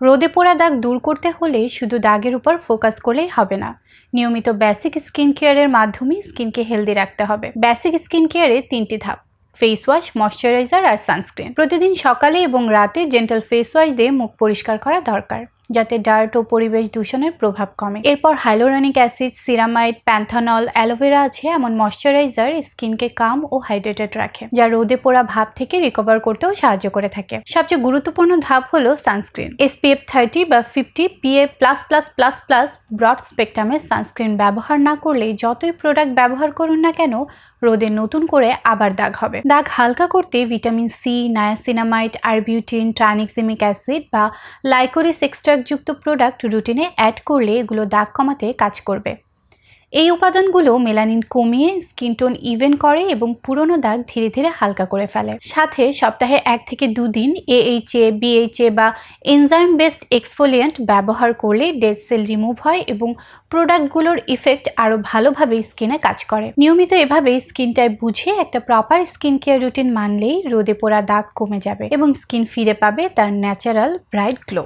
রোদে পোড়া দাগ দূর করতে হলে শুধু দাগের উপর ফোকাস করলেই হবে না। নিয়মিত বেসিক স্কিন কেয়ারের মাধ্যমে স্কিনকে হেলদি রাখতে হবে। বেসিক স্কিন কেয়ারে তিনটি ধাপ ফেস ওয়াশ ময়শ্চারাইজার আর সানস্ক্রিন প্রতিদিন সকালে এবং রাতে জেন্টাল ফেস ওয়াশ দিয়ে মুখ পরিষ্কার করা দরকার। যাতে ডার্ট ও পরিবেশ দূষণের প্রভাব কমে। এরপর hyaluronic acid, ceramide, panthenol, aloe vera আছে এমন ময়শ্চারাইজার স্কিনকে কাম ও হাইড্রেটেড রাখে, যা রোদে পোড়া ভাব থেকে রিকভার করতেও সাহায্য করে থাকে। সবচেয়ে গুরুত্বপূর্ণ ধাপ হলো সানস্ক্রিন। এসপিএফ থার্টি বা fifty PA plus plus plus plus broad স্পেকট্রামের sunscreen ব্যবহার না করলে যতই প্রোডাক্ট ব্যবহার করুন না কেন, রোদে নতুন করে আবার দাগ হবে। দাগ হালকা করতে vitamin C, niacinamide, arbutin, tranexamic acid বা লাইকোরিস এক্সট্রাক্টযুক্ত প্রোডাক্ট রুটিনে অ্যাড করলে এগুলো দাগ কমাতে কাজ করবে। এই উপাদানগুলো মেলানিন কমিয়ে স্কিন টোন ইভেন করে এবং পুরনো দাগ ধীরে ধীরে হালকা করে ফেলে। সাথে সপ্তাহে এক থেকে দুদিন এএইচএ বিএইচএ বা এনজাইম বেসড এক্সফোলিয়েন্ট ব্যবহার করলে ডেড সেল রিমুভ হয় এবং প্রোডাক্টগুলোর ইফেক্ট আরও ভালোভাবে স্কিনে কাজ করে। নিয়মিত এভাবে স্কিন টাইপ বুঝে একটা প্রপার স্কিন কেয়ার রুটিন মানলেই রোদে পোড়া দাগ কমে যাবে এবং স্কিন ফিরে পাবে তার ন্যাচারাল ব্রাইট গ্লো